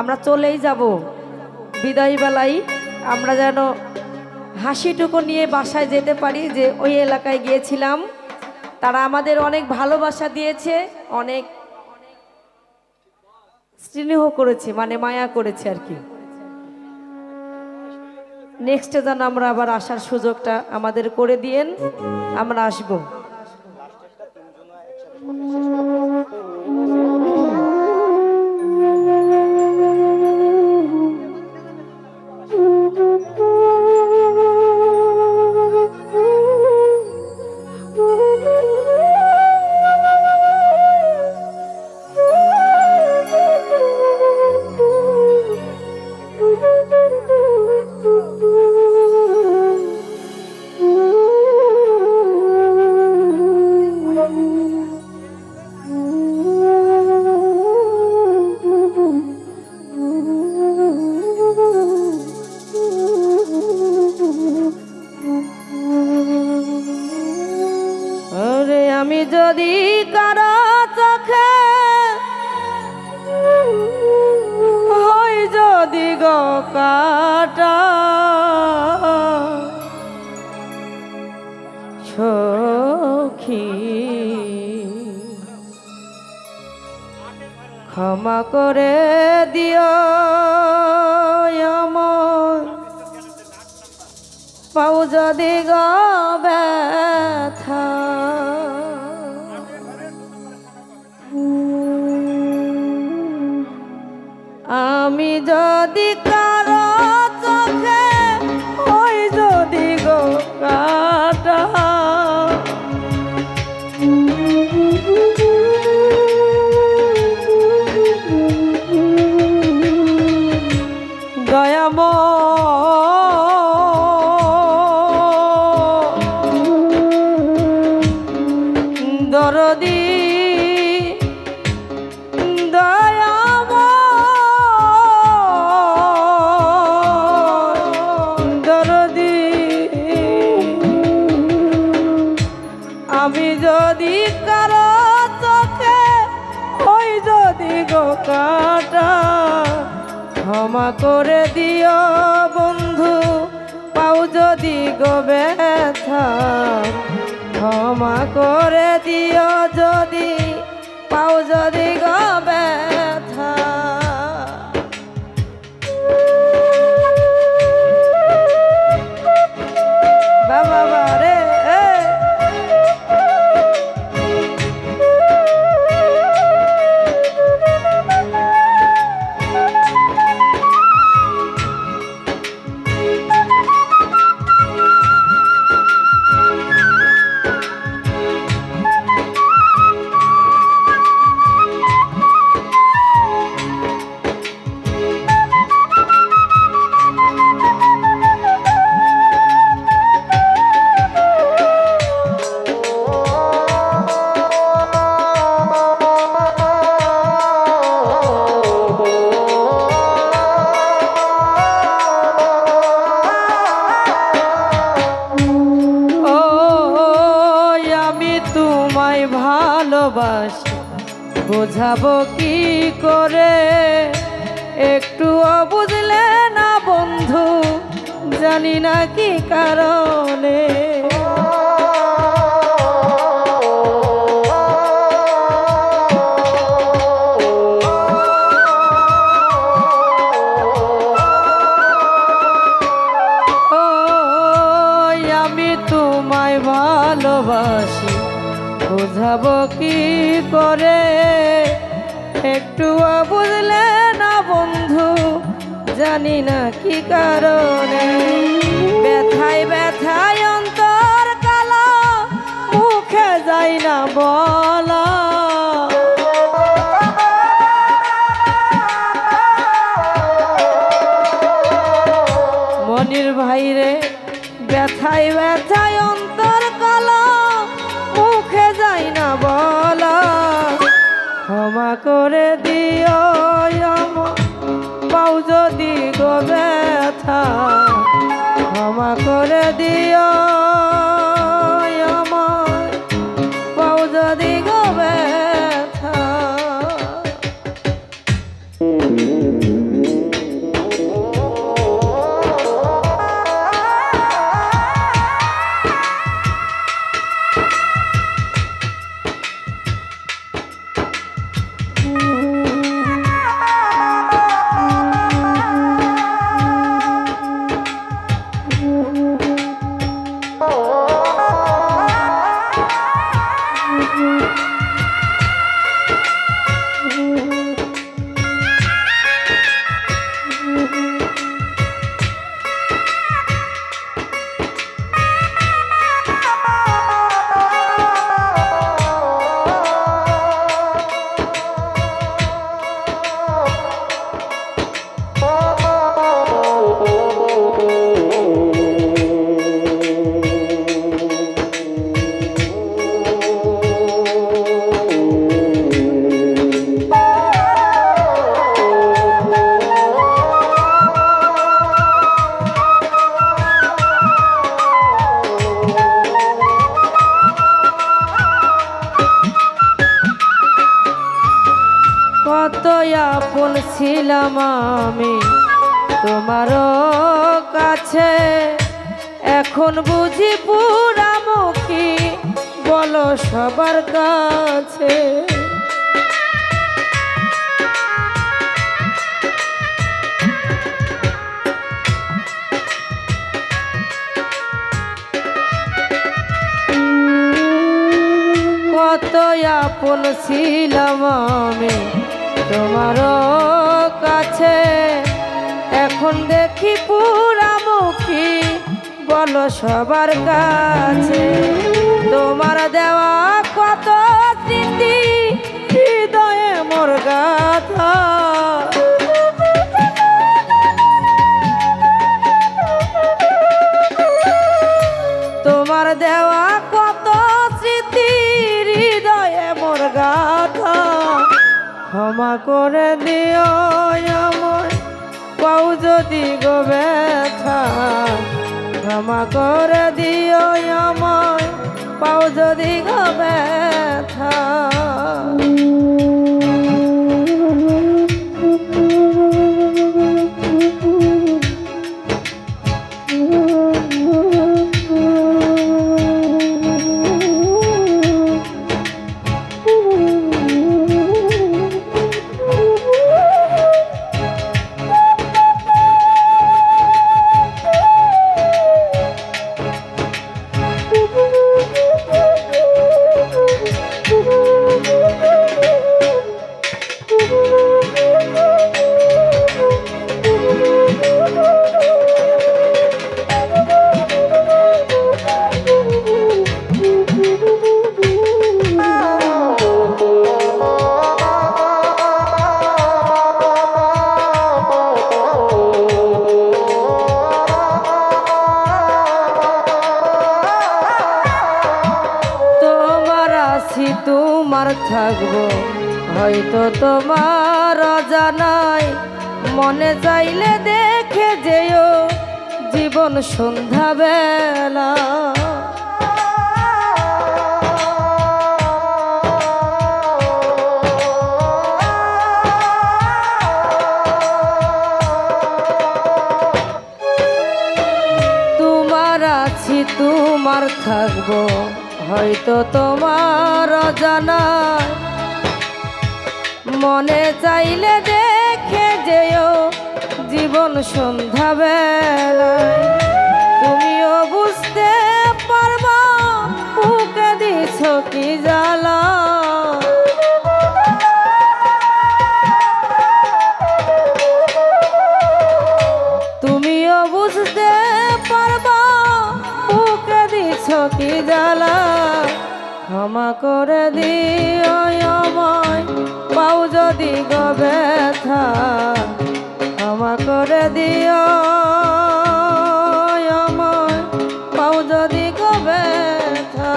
আমরা চলেই যাব। বিদায় বেলায় আমরা যেন হাসিটুকু নিয়ে বাসায় যেতে পারি যে ওই এলাকায় গিয়েছিলাম। তারা আমাদের অনেক ভালোবাসা দিয়েছে, অনেক স্নেহ করেছে মানে মায়া করেছে আর কি। নেক্সটে যেন আমরা আবার আসার সুযোগটা আমাদের করে দিয়েন, আমরা আসব। ক্ষমা করে দিও আমার পাও যদি ব্যথা। আমি যদি আমি যদি কারও চোখে ওই যদি গো কাটা, ক্ষমা করে দিও বন্ধু, পাও যদি গো ব্যথা, ক্ষমা করে দিও যদি, পাও যদি গো ব্যথা। বাবা রে। বোঝাবো কি করে? একটু বুঝলে না বন্ধু, জানি না কি কারণে। আমি তোমায় ভালোবাসি, বুঝাবো কি জানি না কি কারণে। ব্যথায় ব্যথায় অন্তর কালা, মুখে যাই না বলা। মনির ভাইরে, ব্যথায় ব্যথায় অন্তর কালা, মুখে যাই না বলা। ক্ষমা করে দিও ব্যথা ক্ষমা করে দিও। আপন ছিলাম আমি তোমার কাছে। এখন বুঝি পুরামুখী, বলো সবার কাছে। কত আপন ছিলাম আমি তোমার এখন দেখি পুরামুখী বলো সবার কাছে, তোমার দেওয়া কত স্মৃতি, হৃদয়ে মোর গাথা। তোমার দেওয়া কত স্মৃতি, হৃদয়ে মোর গাথা। ক্ষমা করে দিও আমার পাও যদি গো ব্যথা ক্ষমা করে দিও আমার পাও যদি গো ব্যথা। থাকব। হয়তো তোমার জানাই মনে চাইলে দেখে যেও জীবন সন্ধ্যা বেলা তোমার আছি, তোমার থাকব। হয়তো তোমার জানা মনে চাইলে দেখে যেও জীবন সন্ধ্যাবেলায়। তুমিও বুঝতে পারবা দিছ কি জ্বালা ক্ষমা করে দিও আমায়। পাও যদি গো ব্যথা, ক্ষমা করে দিও আমায়। পাও যদি গো ব্যথা।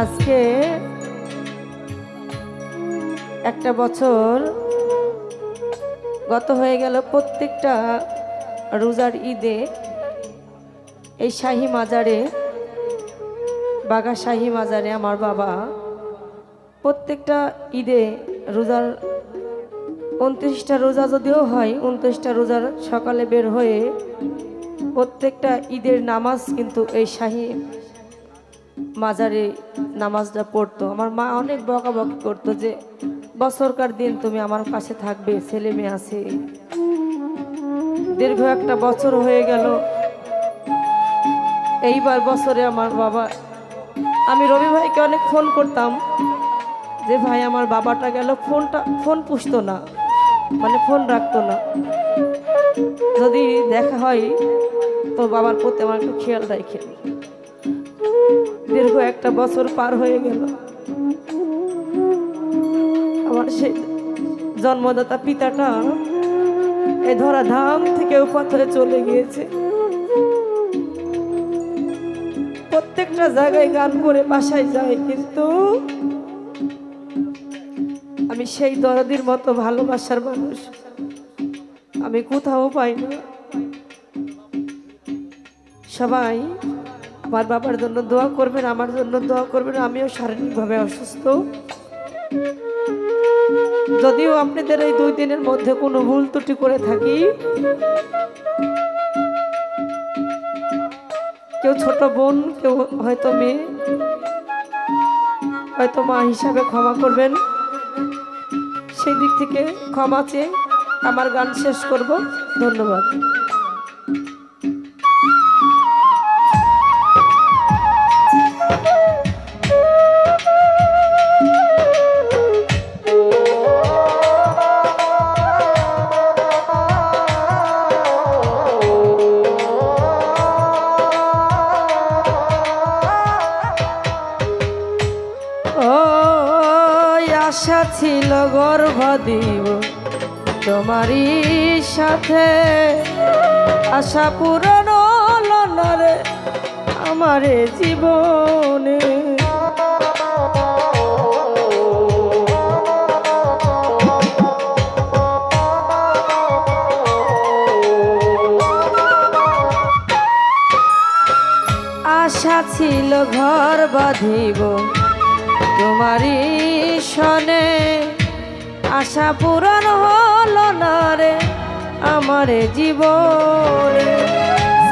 আজকে একটা বছর গত হয়ে গেল প্রত্যেকটা রোজার ঈদে এই শাহী মাজারে, বাগা শাহী মাজারে আমার বাবা প্রত্যেকটা ঈদে রোজার উনত্রিশটা রোজা যদিও হয়, উনত্রিশটা রোজার সকালে বের হয়ে প্রত্যেকটা ঈদের নামাজ কিন্তু এই শাহী মাজারে নামাজটা পড়তো। আমার মা অনেক বকাবকি করতো যে, বছরকার দিন তুমি আমার পাশে থাকবে, ছেলে মেয়ে আছে। দীর্ঘ একটা বছর হয়ে গেল। এইবার বছরে আমার বাবা, আমি রবি ভাইকে অনেক ফোন করতাম যে, ভাই, আমার বাবাটা গেল ফোনটা ফোন পুষতো না মানে ফোন রাখতো না। যদি দেখা হয়, তোর বাবার প্রতি আমার একটু খেয়াল রাখে। দীর্ঘ একটা বছর পার হয়ে গেল। আমার সেই জন্মদাতা পিতাটা এই ধরা ধাম থেকে উপাত চলে গিয়েছে। প্রত্যেকটা জায়গায় গান করে বাসায় যায়, কিন্তু আমি সেই দরদির মতো ভালোবাসার মানুষ আমি কোথাও পাই না সবাই আমার বাবার জন্য দোয়া করবেন, আমার জন্য দোয়া করবেন, আমিও শারীরিকভাবে অসুস্থ। যদিও আপনাদের এই দুই দিনের মধ্যে কোনো ভুল ত্রুটি করে থাকি, কেউ ছোট বোন, কেউ হয়তো মেয়ে, হয়তো মা হিসাবে ক্ষমা করবেন। সেই দিক থেকে ক্ষমা চেয়ে আমার গান শেষ করব। ধন্যবাদ। আশা পূরণ হলো না রে আমার জীবনে। আশা ছিল ঘর বাঁধিব তোমারই সনে। আশা পূরণ হলো না রে। আমার জীবনে।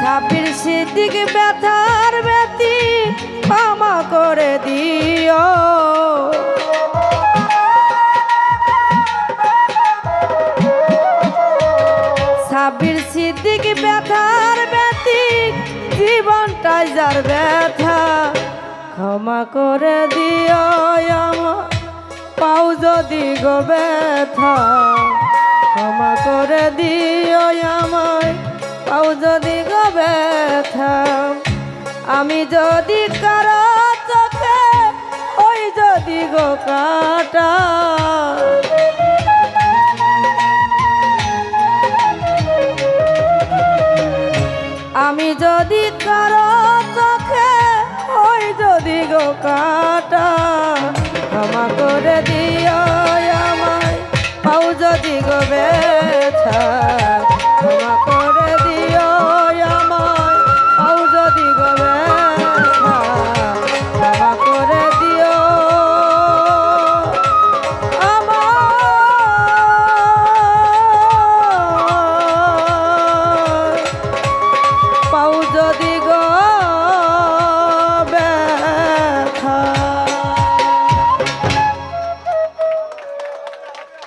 ছাব্বির সিদ্দিক ব্যথার ব্যতি ক্ষমা করে দিও। ছাব্বির সিদ্দিক ব্যথার ব্যতি জীবনটাই যার ব্যথা। ক্ষমা করে দিও আমার পাও যদি গো ব্যথা। ক্ষমা করে দিও আমায়। তাও যদি গো ব্যথা, আমি যদি কারও চোখে, ওই যদি গো কাটা। আমি যদি কারও চোখে, ওই যদি গো কাটা। ক্ষমা করে দি